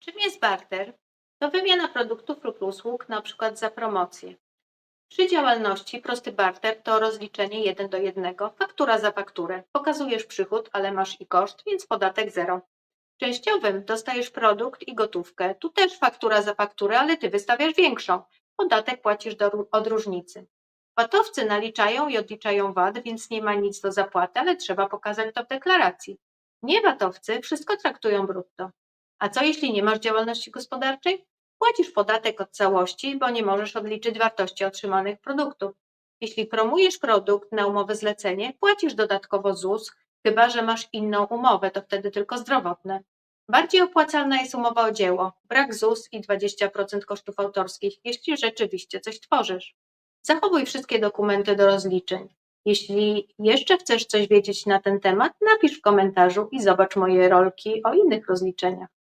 Czym jest barter? To wymiana produktów lub usług, przykład za promocję. Przy działalności prosty barter to rozliczenie 1 do 1, faktura za fakturę. Pokazujesz przychód, ale masz i koszt, więc podatek zero. W częściowym dostajesz produkt i gotówkę. Tu też faktura za fakturę, ale ty wystawiasz większą. Podatek płacisz do, od różnicy. Vatowcy naliczają i odliczają VAT, więc nie ma nic do zapłaty, ale trzeba pokazać to w deklaracji. Nie vatowcy wszystko traktują brutto. A co jeśli nie masz działalności gospodarczej? Płacisz podatek od całości, bo nie możesz odliczyć wartości otrzymanych produktów. Jeśli promujesz produkt na umowę zlecenie, płacisz dodatkowo ZUS, chyba że masz inną umowę, to wtedy tylko zdrowotne. Bardziej opłacalna jest umowa o dzieło, brak ZUS i 20% kosztów autorskich, jeśli rzeczywiście coś tworzysz. Zachowuj wszystkie dokumenty do rozliczeń. Jeśli jeszcze chcesz coś wiedzieć na ten temat, napisz w komentarzu i zobacz moje rolki o innych rozliczeniach.